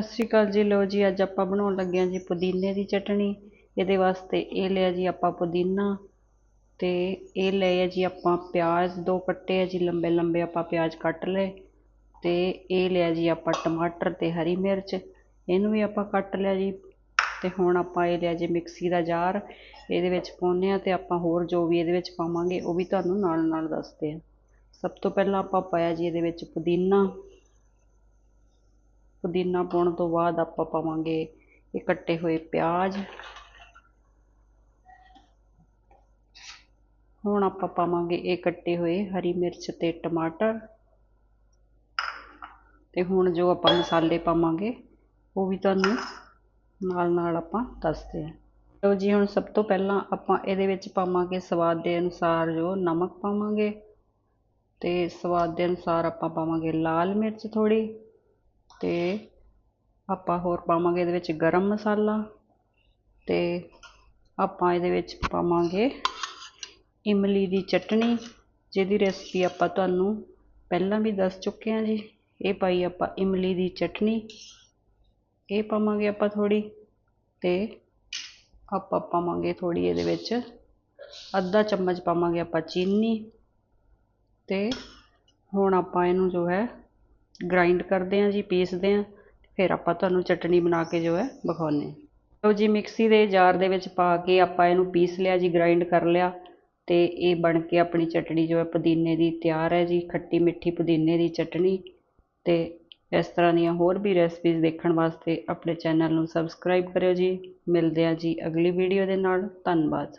ਸਤਿ ਸ਼੍ਰੀ ਅਕਾਲ ਜੀ। ਲਓ ਜੀ, ਅੱਜ ਆਪਾਂ ਬਣਾਉਣ ਲੱਗੇ ਹਾਂ ਜੀ ਪੁਦੀਨੇ ਦੀ ਚਟਣੀ। ਇਹਦੇ ਵਾਸਤੇ ਇਹ ਲਿਆ ਜੀ ਆਪਾਂ ਪੁਦੀਨਾ ਤੇ ਇਹ ਲਏ ਆ ਜੀ ਆਪਾਂ ਪਿਆਜ਼, ਦੋ ਕੱਟੇ ਆ ਜੀ ਲੰਬੇ ਲੰਬੇ ਆਪਾਂ ਪਿਆਜ਼ ਕੱਟ ਲਏ ਤੇ ਇਹ ਲਿਆ ਜੀ ਆਪਾਂ ਟਮਾਟਰ ਤੇ ਹਰੀ ਮਿਰਚ। ਇਹਨੂੰ ਵੀ ਆਪਾਂ ਕੱਟ ਲਿਆ ਜੀ ਤੇ ਹੁਣ ਆਪਾਂ ਇਹ ਲਿਆ ਜੀ ਮਿਕਸੀ ਦਾ ਜਾਰ। ਇਹਦੇ ਵਿੱਚ ਪਾਉਂਦੇ ਆ ਤੇ ਆਪਾਂ ਹੋਰ ਜੋ ਵੀ ਇਹਦੇ ਵਿੱਚ ਪਾਵਾਂਗੇ ਉਹ ਵੀ ਤੁਹਾਨੂੰ ਨਾਲ ਨਾਲ ਦੱਸਦੇ ਆ ਸਭ ਤੋਂ ਪਹਿਲਾਂ ਆਪਾਂ ਪਾਇਆ ਜੀ ਇਹਦੇ ਵਿੱਚ ਪੁਦੀਨਾ। ਪੁਦੀਨਾ ਪਾਉਣ ਤੋਂ ਬਾਅਦ ਆਪਾਂ ਪਾਵਾਂਗੇ ਇਹ ਕੱਟੇ ਹੋਏ ਪਿਆਜ਼। ਹੁਣ ਆਪਾਂ ਪਾਵਾਂਗੇ ਇਹ ਕੱਟੇ ਹੋਏ ਹਰੀ ਮਿਰਚ ਤੇ ਟਮਾਟਰ। ਤੇ ਹੁਣ ਜੋ ਆਪਾਂ ਮਸਾਲੇ ਪਾਵਾਂਗੇ, ਉਹ ਵੀ ਤੁਹਾਨੂੰ ਨਾਲ ਨਾਲ ਆਪਾਂ ਦੱਸਦੇ ਹਾਂ। ਲਓ ਜੀ, ਹੁਣ ਸਭ ਤੋਂ ਪਹਿਲਾਂ ਆਪਾਂ ਇਹਦੇ ਵਿੱਚ ਪਾਵਾਂਗੇ ਸਵਾਦ ਦੇ ਅਨੁਸਾਰ ਜੋ ਨਮਕ ਪਾਵਾਂਗੇ। ਤੇ ਸਵਾਦ ਦੇ ਅਨੁਸਾਰ ਆਪਾਂ ਪਾਵਾਂਗੇ ਲਾਲ ਮਿਰਚ ਥੋੜੀ ਅਤੇ ਆਪਾਂ ਹੋਰ ਪਾਵਾਂਗੇ ਇਹਦੇ ਵਿੱਚ ਗਰਮ ਮਸਾਲਾ ਅਤੇ ਆਪਾਂ ਇਹਦੇ ਵਿੱਚ ਪਾਵਾਂਗੇ ਇਮਲੀ ਦੀ ਚਟਣੀ ਜਿਹਦੀ ਰੈਸਪੀ ਆਪਾਂ ਤੁਹਾਨੂੰ ਪਹਿਲਾਂ ਵੀ ਦੱਸ ਚੁੱਕੇ ਹਾਂ ਜੀ। ਇਹ ਪਾਈ ਆਪਾਂ ਇਮਲੀ ਦੀ ਚਟਣੀ ਇਹ ਪਾਵਾਂਗੇ ਆਪਾਂ ਥੋੜੀ ਤੇ ਆਪਾਂ ਪਾਵਾਂਗੇ ਥੋੜੀ ਇਹਦੇ ਵਿੱਚ ਅੱਧਾ ਚਮਚ ਪਾਵਾਂਗੇ ਆਪਾਂ ਚੀਨੀ ਤੇ ਹੁਣ ਆਪਾਂ ਇਹਨੂੰ ਜੋ ਹੈ ਗ੍ਰਾਈਂਡ ਕਰਦੇ ਹਾਂ ਜੀ, ਪੀਸਦੇ ਹਾਂ, ਫਿਰ ਆਪਾਂ ਤੁਹਾਨੂੰ ਚਟਣੀ ਬਣਾ ਕੇ ਜੋ ਹੈ ਵਿਖਾਉਂਦੇ ਹਾਂ। ਲਓ ਜੀ, ਮਿਕਸੀ ਦੇ ਜਾਰ ਦੇ ਵਿੱਚ ਪਾ ਕੇ ਆਪਾਂ ਇਹਨੂੰ ਪੀਸ ਲਿਆ ਜੀ ਗ੍ਰਾਈਂਡ ਕਰ ਲਿਆ ਤੇ ਇਹ ਬਣ ਕੇ ਆਪਣੀ ਚਟਣੀ ਜੋ ਹੈ ਪੁਦੀਨੇ ਦੀ ਤਿਆਰ ਹੈ ਜੀ, ਖੱਟੀ ਮਿੱਠੀ ਪੁਦੀਨੇ ਦੀ ਚਟਣੀ ਤੇ ਇਸ ਤਰ੍ਹਾਂ ਦੀਆਂ ਹੋਰ ਵੀ ਰੈਸਪੀਜ਼ ਦੇਖਣ ਵਾਸਤੇ ਆਪਣੇ ਚੈਨਲ ਨੂੰ ਸਬਸਕ੍ਰਾਈਬ ਕਰਿਓ ਜੀ। ਮਿਲਦੇ ਆ ਜੀ ਅਗਲੀ ਵੀਡੀਓ ਦੇ ਨਾਲ। ਧੰਨਵਾਦ।